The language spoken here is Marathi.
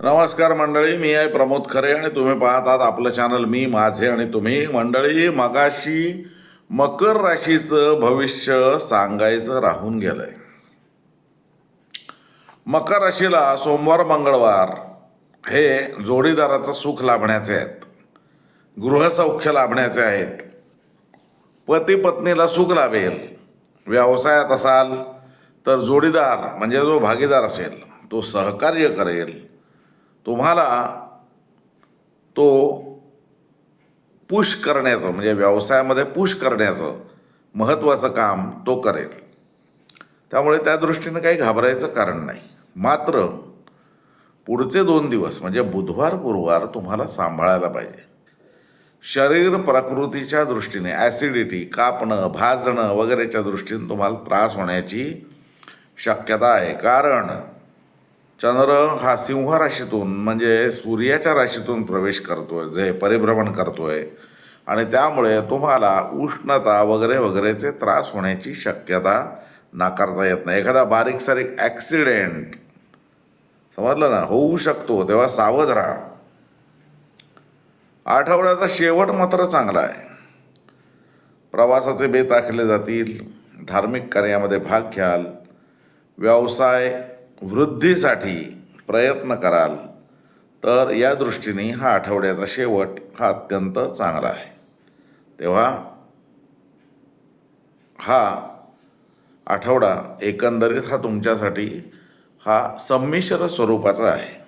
नमस्कार मंडळी मी आहे प्रमोद खरे आणि तुम्ही पाहतात आपलं चॅनल मी माझे आणि तुम्ही. मंडळी मगाशी मकर राशीचं भविष्य सांगायचं राहून गेलंय. मकर राशीला सोमवार मंगळवार हे जोडीदाराचं सुख लाभण्याचे आहेत. गृहसौख्य लाभण्याचे आहेत. पती पत्नीला सुख लाभेल. व्यवसायात असाल तर जोडीदार म्हणजे जो भागीदार असेल तो सहकार्य करेल. तुम्हाला तो पुश करण्याचं म्हणजे व्यवसायामध्ये पुश करण्याचं महत्त्वाचं काम तो करेल. त्यामुळे त्या दृष्टीनं काही घाबरायचं कारण नाही. मात्र पुढचे दोन दिवस म्हणजे बुधवार गुरुवार तुम्हाला सांभाळायला पाहिजे. शरीर प्रकृतीच्या दृष्टीने ॲसिडिटी कापणं भाजणं वगैरेच्या दृष्टीने तुम्हाला त्रास होण्याची शक्यता आहे. कारण चंद्र हा सिंह राशीतून म्हणजे सूर्याच्या राशीतून प्रवेश करतोय जे परिभ्रमण करतोय. आणि त्यामुळे तुम्हाला उष्णता वगैरे वगैरेचे त्रास होण्याची शक्यता नाकारता येत नाही. एखादा बारीक सारीक ॲक्सिडेंट समजलं ना? होऊ शकतो तेव्हा सावध राहा. आठवड्याचा शेवट मात्र चांगला आहे. प्रवासाचे बेत आखले जातील धार्मिक कार्यामध्ये भाग घ्याल व्यवसाय वृद्धीसाठी प्रयत्न कराल तर या दृष्टीने हा आठवड्याचा शेवट हा अत्यंत चांगला आहे. तेव्हा हा आठवडा एकंदरीत हा तुमच्यासाठी हा संमिश्र स्वरूपाचा आहे.